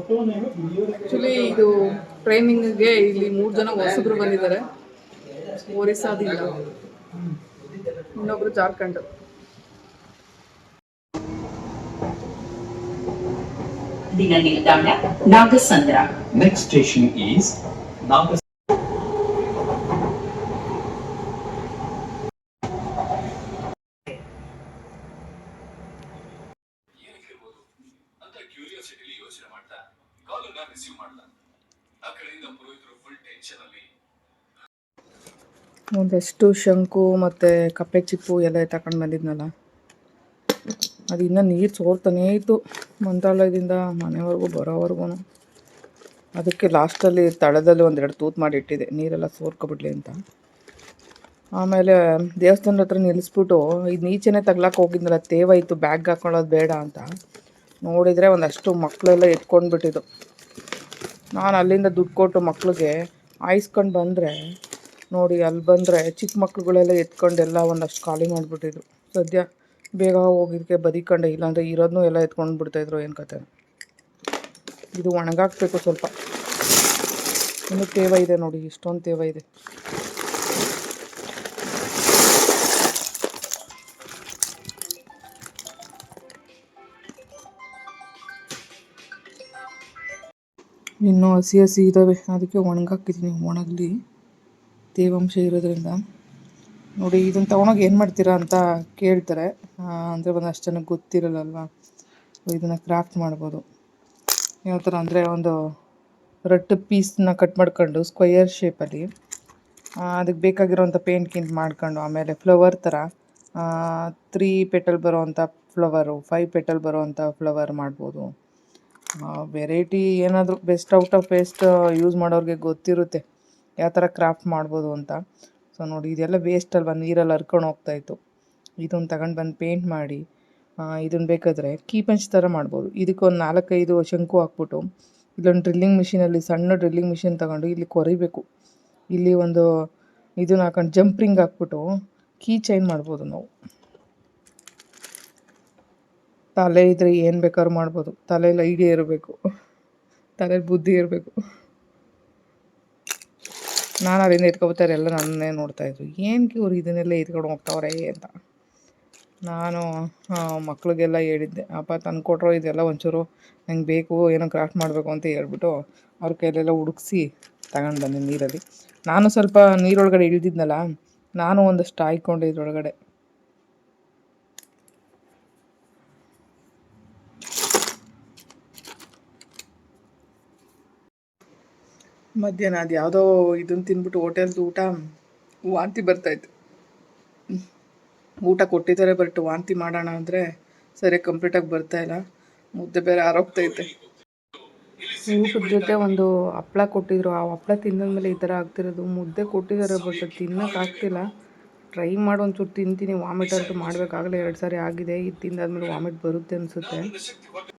Actually ಇದು ಟ್ರೈನಿಂಗ್ಗೆ ಇಲ್ಲಿ ಮೂರು ಜನ ಹೊಸಬ್ರು ಬಂದಿದ್ದಾರೆ. ಒರಿಸ್ಸಾದಿಂದ ಇನ್ನೊಬ್ರು ಜಾರ್ಖಂಡ್. ದಿನ ನಿಲ್ದಾಣ Nagasandra. Next station is Nagas. ಒಂದಷ್ಟು ಶಂಕು ಮತ್ತು ಕಪ್ಪೆ ಚಿಪ್ಪು ಎಲ್ಲ ತಗೊಂಡು ಬಂದಿದ್ನಲ್ಲ. ಅದು ಇನ್ನೂ ನೀರು ಸೋರ್ತಾನೆ ಇತ್ತು ಮಂತ್ರಾಲಯದಿಂದ ಮನೆವರೆಗೂ ಬರೋವರೆಗೂ. ಅದಕ್ಕೆ ಲಾಸ್ಟಲ್ಲಿ ತಳದಲ್ಲಿ ಒಂದೆರಡು ತೂತು ಮಾಡಿ ಇಟ್ಟಿದೆ. ನೀರೆಲ್ಲ ಸೋರ್ಕೊಬಿಡ್ಲಿ ಅಂತ. ಆಮೇಲೆ ದೇವಸ್ಥಾನದ ಹತ್ರ ನಿಲ್ಲಿಸ್ಬಿಟ್ಟು ಇದು ನೀಚೆನೇ ತಗ್ಲಾಕ್ ಹೋಗಿದ್ನಲ್ಲ ಇತ್ತು ಬ್ಯಾಗ್ ಹಾಕೊಳ್ಳೋದು ಬೇಡ ಅಂತ. ನೋಡಿದರೆ ಒಂದಷ್ಟು ಮಕ್ಕಳೆಲ್ಲ ಎತ್ಕೊಂಡು ಬಿಟ್ಟಿದ್ದು ನಾನು ಅಲ್ಲಿಂದ ದುಡ್ಡು ಕೊಟ್ಟು ಮಕ್ಳಿಗೆ ಆಯಿಸ್ಕೊಂಡು ಬಂದರೆ, ನೋಡಿ ಅಲ್ಲಿ ಬಂದರೆ ಚಿಕ್ಕ ಮಕ್ಳುಗಳೆಲ್ಲ ಎತ್ಕೊಂಡೆಲ್ಲ ಒಂದಷ್ಟು ಖಾಲಿ ಮಾಡಿಬಿಟ್ಟಿದ್ರು. ಸದ್ಯ ಬೇಗ ಹೋಗಿದ್ದಕ್ಕೆ ಬದಿಕೊಂಡೆ, ಇಲ್ಲಾಂದರೆ ಇರೋದನ್ನೂ ಎಲ್ಲ ಎತ್ಕೊಂಡು ಬಿಡ್ತಾಯಿದ್ರು ಏನು ಕತೆ. ಇದು ಒಣಗಾಕ್ಬೇಕು ಸ್ವಲ್ಪ. ಇನ್ನು ತೇವ ಇದೆ ನೋಡಿ, ಇಷ್ಟೊಂದು ತೇವ ಇದೆ. ಇನ್ನೂ ಹಸಿ ಹಸಿ ಇದ್ದಾವೆ ಅದಕ್ಕೆ ಒಣಗಾಕಿದ್ದೀನಿ ಒಣಗಲಿ. ತೇವಾಂಶ ಇರೋದ್ರಿಂದ ನೋಡಿ, ಇದನ್ನು ತೊಗೊಂಡೋಗಿ ಏನು ಮಾಡ್ತೀರಾ ಅಂತ ಕೇಳ್ತಾರೆ. ಅಂದರೆ ಒಂದಷ್ಟು ಜನಕ್ಕೆ ಗೊತ್ತಿರಲ್ಲಲ್ವ? ಇದನ್ನು ಕ್ರಾಫ್ಟ್ ಮಾಡ್ಬೋದು. ಯಾವ ಥರ ಅಂದರೆ ಒಂದು ರಟ್ಟು ಪೀಸ್ನ ಕಟ್ ಮಾಡ್ಕೊಂಡು ಸ್ಕ್ವಯರ್ ಶೇಪಲ್ಲಿ ಅದಕ್ಕೆ ಬೇಕಾಗಿರೋಂಥ ಪೇಂಟ್ ಗಿಂಟ್ ಮಾಡ್ಕೊಂಡು, ಆಮೇಲೆ ಫ್ಲವರ್ ಥರ ತ್ರೀ ಪೆಟಲ್ ಬರೋವಂಥ ಫ್ಲವರು ಫೈವ್ ಪೆಟಲ್ ಬರೋವಂಥ ಫ್ಲವರ್ ಮಾಡ್ಬೋದು. ವೆರೈಟಿ ಏನಾದರೂ best out of waste use ಮಾಡೋರಿಗೆ ಗೊತ್ತಿರುತ್ತೆ ಯಾವ ಥರ ಕ್ರಾಫ್ಟ್ ಮಾಡ್ಬೋದು ಅಂತ. ಸೊ ನೋಡಿ, ಇದೆಲ್ಲ ವೇಸ್ಟ್ ಅಲ್ವಾ? ನೀರಲ್ಲಿ ಹರ್ಕೊಂಡು ಹೋಗ್ತಾಯಿತ್ತು ಇದನ್ನು ತಗೊಂಡು ಬಂದು ಪೇಂಟ್ ಮಾಡಿ ಇದನ್ನು ಬೇಕಾದರೆ ಕೀ ಪಂಚ್ ಥರ ಮಾಡ್ಬೋದು. ಇದಕ್ಕೊಂದು ನಾಲ್ಕೈದು ಶಂಕು ಹಾಕ್ಬಿಟ್ಟು, ಇಲ್ಲೊಂದು ಡ್ರಿಲ್ಲಿಂಗ್ ಮಿಷಿನಲ್ಲಿ ಸಣ್ಣ ಡ್ರಿಲ್ಲಿಂಗ್ ಮಿಷಿನ್ ತಗೊಂಡು ಇಲ್ಲಿ ಕೊರಿಬೇಕು. ಇಲ್ಲಿ ಒಂದು ಇದನ್ನ ಹಾಕೊಂಡು ಜಂಪ್ರಿಂಗ್ ಹಾಕ್ಬಿಟ್ಟು ಕೀ ಚೈನ್ ಮಾಡ್ಬೋದು ನಾವು. ತಲೆ ಇದ್ರೆ ಏನು ಬೇಕಾದ್ರೂ ಮಾಡ್ಬೋದು. ತಲೆಯಲ್ಲಿ ಐಡಿಯಾ ಇರಬೇಕು. ತಲೆಯಲ್ಲಿ ಬುದ್ಧಿ ಇರಬೇಕು. ನಾನು ಅಲ್ಲಿಂದ ಇಟ್ಕೊಬೋತಾರೆ ಎಲ್ಲ ನನ್ನೇ ನೋಡ್ತಾಯಿದ್ರು ಏನಕ್ಕೆ ಇವ್ರು ಇದನ್ನೆಲ್ಲ ಎತ್ಕೊಂಡು ಹೋಗ್ತಾವ್ರೆ ಅಂತ. ನಾನು ಮಕ್ಳಿಗೆಲ್ಲ ಹೇಳಿದ್ದೆ, ಅಪ್ಪ ತಂದು ಕೊಟ್ಟರು ಇದೆಲ್ಲ ಒಂಚೂರು ನಂಗೆ ಬೇಕು, ಏನೋ ಕ್ರಾಫ್ಟ್ ಮಾಡಬೇಕು ಅಂತ ಹೇಳ್ಬಿಟ್ಟು ಅವ್ರ ಕೈಲೆಲ್ಲ ಹುಡುಕ್ಸಿ ತಗೊಂಡು ಬಂದೆ ನೀರಲ್ಲಿ. ನಾನು ಸ್ವಲ್ಪ ನೀರೊಳಗಡೆ ಇಳಿದಿದ್ನಲ್ಲ, ನಾನು ಒಂದಷ್ಟು ಹಾಯ್ಕೊಂಡೆ ಇದ್ರೊಳಗಡೆ ಮಧ್ಯಾಹ್ನ ಅದು ಯಾವುದೋ ಇದನ್ನು ತಿಂದ್ಬಿಟ್ಟು ಹೋಟೆಲ್ದು ಊಟ, ವಾಂತಿ ಬರ್ತಾಯಿತ್ತು ಊಟ ಕೊಟ್ಟಿದ್ದಾರೆ ಬಟ್ ವಾಂತಿ ಮಾಡೋಣ ಅಂದರೆ ಸರಿ ಕಂಪ್ಲೀಟಾಗಿ ಬರ್ತಾಯಿಲ್ಲ ಮುದ್ದೆ ಬೇರೆ ಆರೋಗ್ತೈತೆ ಊಟದ ಜೊತೆ ಒಂದು ಹಪ್ಪಳ ಕೊಟ್ಟಿದ್ರು. ಆ ಹಪ್ಳ ತಿಂದಾದ್ಮೇಲೆ ಈ ಥರ ಆಗ್ತಿರೋದು. ಮುದ್ದೆ ಕೊಟ್ಟಿದ್ದಾರೆ ಬಟ್ ತಿನ್ನೋಕೆ ಆಗ್ತಿಲ್ಲ. ಟ್ರೈ ಮಾಡಿ ಒಂಚೂರು ತಿಂತೀನಿ. ವಾಮಿಟ್ ಅಂತೂ ಮಾಡಬೇಕಾಗಲೇ ಎರಡು ಸಾರಿ ಆಗಿದೆ. ಇದು ತಿಂದಾದ್ಮೇಲೆ ವಾಮಿಟ್ ಬರುತ್ತೆ ಅನಿಸುತ್ತೆ.